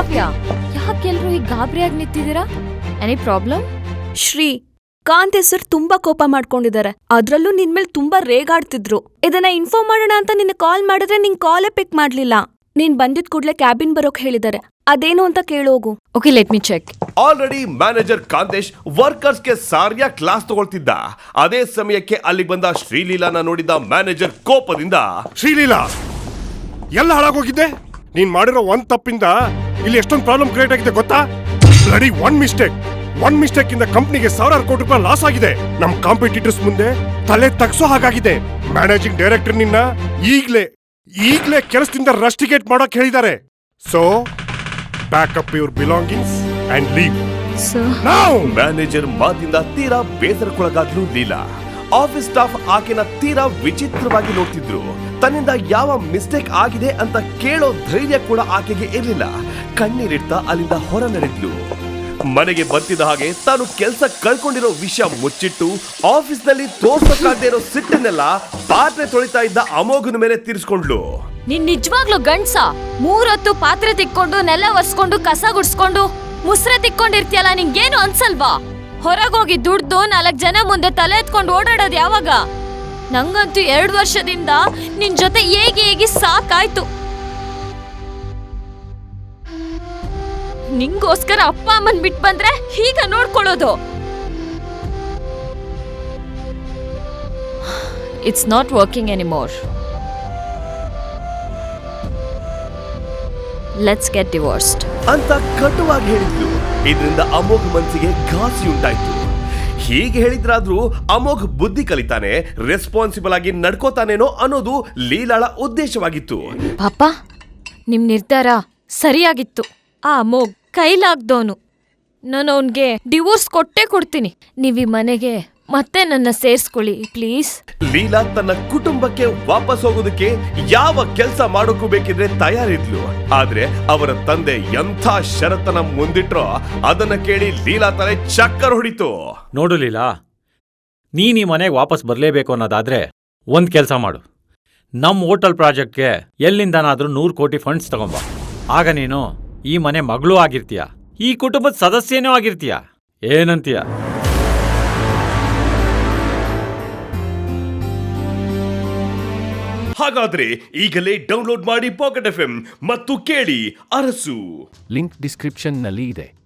ಕಾವ್ಯ ಯಾಕೆಲ್ರೂ ಈಗ ಗಾಬರಿಯಾಗಿ ನಿಂತಿದ್ದೀರಾ? Any problem Shri Kante sir ತುಂಬಾ ಕೋಪ ಮಾಡ್ಕೊಂಡಿದ್ದಾರೆ. ಅದ್ರಲ್ಲೂ ನಿನ್ ಮೇಲೆ ತುಂಬಾ ರೇಗಾಡ್ತಿದ್ರು. ಇದನ್ನ ಇನ್ಫಾರ್ಮ್ ಮಾಡೋಣ ಅಂತ ನಿನ್ನ ಕಾಲ್ ಮಾಡಿದ್ರೆ ನಿನ್ ಕಾಲೇ ಪಿಕ್ ಮಾಡ್ಲಿಲ್ಲ. ನೀನ್ ಬಂದಿದ್ ಕೂಡ್ಲೆ ಕ್ಯಾಬಿನ್ ಬರೋಕ್ ಹೇಳಿದ್ದಾರೆ. ಅದೇನು ಅಂತ ಕೇಳೋಗು okay let me check already manager Kantesh workers ವರ್ಕರ್ಸ್ಗೆ ಸಾರಿಯಾ ಕ್ಲಾಸ್ ತಗೊಳ್ತಿದ್ದ. ಅದೇ ಸಮಯಕ್ಕೆ ಅಲ್ಲಿ ಬಂದ ಶ್ರೀಲೀಲಾನ ನೋಡಿದ ಮ್ಯಾನೇಜರ್ ಕೋಪದಿಂದ ಶ್ರೀಲೀಲಾ ಎಲ್ಲ ಹಾಳಾಗೋಗಿದ್ದೆ ನೀನ್ ಮಾಡಿರೋ ಒಂದ್ ತಪ್ಪಿಂದ ಇಲ್ಲಿ ಎಷ್ಟೊಂದು ಪ್ರಾಬ್ಲಮ್ ಕ್ರಿಯೇಟ್ ಆಗಿದೆ ಗೊತ್ತಾ? Bloody one mistake one mistake ಇಂದ ಕಂಪ್ನಿಗೆ ಸಾವಿರಾರು ಕೋಟಿ ರೂಪಾಯಿ ಲಾಸ್ ಆಗಿದೆ. ನಮ್ ಕಾಂಪಿಟೇಟರ್ಸ್ ಮುಂದೆ ತಲೆ ತಗ್ಸೋ ಹಾಗಾಗಿದೆ. ಮ್ಯಾನೇಜಿಂಗ್ ಡೈರೆಕ್ಟರ್ ನಿನ್ನ ಈಗ್ಲೇ ಈಗ್ಲೇ ಕೆಲಸದಿಂದ ರಸ್ಟಿಗೇಟ್ ಮಾಡೋಕ್ ಹೇಳಿದ್ದಾರೆ. So pack up your belongings and leave ನಾವು ಮ್ಯಾನೇಜರ್ ಮಾತಿಂದ ತೀರಾ ಬೇಸರಕ್ಕೊಳಗಾದ್ರೂ ಲೀಲಾ. ಆಫೀಸ್ ಸ್ಟಾಫ್ ಆಕೆನ ತೀರಾ ವಿಚಿತ್ರವಾಗಿ ನೋಡ್ತಿದ್ರು. ತನ್ನಿಂದ ಯಾವ ಮಿಸ್ಟೇಕ್ ಆಗಿದೆ ಅಂತ ಕೇಳೋ ಧೈರ್ಯ ಕೂಡ ಆಕೆಗೆ ಇರಲಿಲ್ಲ. ಕಣ್ಣೀರಿಡ್ತಾ ಅಲ್ಲಿಂದ ಹೊರ ನಡೆದ್ಲು ಮನೆಗೆ ಬರ್ತಿದ್ದ ಹಾಗೆ ತಾನು ಕೆಲಸ ಕಳ್ಕೊಂಡಿರೋ ವಿಷಯ ಮುಚ್ಚಿಟ್ಟು ಆಫೀಸ್ನಲ್ಲಿ ತೋರ್ಸಕ್ಕಾಗದೇ ಇರೋ ಸಿಟ್ಟನ್ನೆಲ್ಲ ಪಾತ್ರೆ ತೊಳಿತಾ ಇದ್ದ ಅಮೋಘನ ಮೇಲೆ ತೀರಿಸ್ಕೊಂಡ್ಲು. ನೀನ್ ನಿಜವಾಗ್ಲೂ ಗಂಡ್ಸ? ಮೂರೊತ್ತು ಪಾತ್ರೆ ತಿಕ್ಕೊಂಡು, ನೆಲ ಒರ್ಸ್ಕೊಂಡು, ಕಸ ಗುಡ್ಸ್ಕೊಂಡು ಮುಸ್ರೆ ತಿಕ್ಕೊಂಡಿರ್ತೀಯಲ್ಲ, ನಿಂಗೇನು ಅನ್ಸಲ್ವಾ? ಹೊರಗೋಗಿ ದುಡ್ದು ನಾಲ್ಕ್ ಜನ ಮುಂದೆ ತಲೆ ಎತ್ಕೊಂಡು ಓಡಾಡೋದು ಯಾವಾಗ? ನಂಗಂತೂ ಎರಡು ವರ್ಷದಿಂದ ನಿನ್ ಜೊತೆ ಹೇಗೆ ಹೇಗೆ ಸಾಕಾಯ್ತು. ನಿಂಗೋಸ್ಕರ ಅಪ್ಪ ಅಮ್ಮನ್ ಬಿಟ್ ಬಂದ್ರೆ ಹೀಗ ನೋಡ್ಕೊಳ್ಳೋದು. It's not working anymore let's get divorced ಅಂತ ಕಟುವಾಗಿ ಹೇಳಿದ್ಲು. ಇದರಿಂದ ಅಮೋಘ್ ಮನಸ್ಸಿಗೆ ಘಾಸಿ ಉಂಟಾಯ್ತು. ಹೀಗೆ ಹೇಳಿದ್ರಾದ್ರೂ ಅಮೋಘ್ ಬುದ್ಧಿ ಕಲಿತಾನೆ ರೆಸ್ಪಾನ್ಸಿಬಲ್ ಆಗಿ ನಡ್ಕೋತಾನೇನೋ ಅನ್ನೋದು ಲೀಲಾಳ ಉದ್ದೇಶವಾಗಿತ್ತು. ಪಾಪ ನಿಮ್ ನಿರ್ಧಾರ ಸರಿಯಾಗಿತ್ತು. ಆ ಮೋಗ್ ಕೈಲಾಗ್ದೋನು. ನಾನು ಅವನಿಗೆ ಡಿವೋರ್ಸ್ ಕೊಟ್ಟೇ ಕೊಡ್ತೀನಿ. ನೀವು ಈ ಮನೆಗೆ ಮತ್ತೆ ನನ್ನ ಸೇರ್ಸ್ಕೊಳ್ಳಿ ಪ್ಲೀಸ್ ಲೀಲಾ ತನ್ನ ಕುಟುಂಬಕ್ಕೆ ವಾಪಸ್ ಹೋಗೋದಕ್ಕೆ ಯಾವ ಕೆಲಸ ಮಾಡೋಕ್ಕೂ ಬೇಕಿದ್ರೆ ತಯಾರಿದ್ಲು. ಆದ್ರೆ ಅವರ ತಂದೆ ಎಂಥ ಷರತ್ತನ ಮುಂದಿಟ್ರೋ ಅದನ್ನ ಕೇಳಿ ಲೀಲಾ ತಲೆ ಚಕ್ಕರ್ ಹೊಡಿತು. ನೋಡು ಲೀಲಾ ನೀನ್ ಈ ಮನೆಗೆ ವಾಪಸ್ ಬರಲೇಬೇಕು ಅನ್ನೋದಾದ್ರೆ ಒಂದ್ ಕೆಲಸ ಮಾಡು. ನಮ್ಮ ಹೋಟೆಲ್ ಪ್ರಾಜೆಕ್ಟ್ಗೆ ಎಲ್ಲಿಂದನಾದರೂ ನೂರು ಕೋಟಿ ಫಂಡ್ಸ್ ತಗೊಂಬ. ಆಗ ನೀನು ಈ ಮನೆ ಮಗಳು ಆಗಿರ್ತೀಯ? ಈ ಕುಟುಂಬದ ಸದಸ್ಯನೂ ಆಗಿರ್ತೀಯ? ಏನಂತೀಯ? ಹಾಗಾದ್ರೆ ಈಗಲೇ ಡೌನ್ಲೋಡ್ ಮಾಡಿ ಪಾಕೆಟ್ ಎಫ್ ಮತ್ತು ಕೇಳಿ ಅರಸು. ಲಿಂಕ್ ಡಿಸ್ಕ್ರಿಪ್ಷನ್ನಲ್ಲಿ ಇದೆ.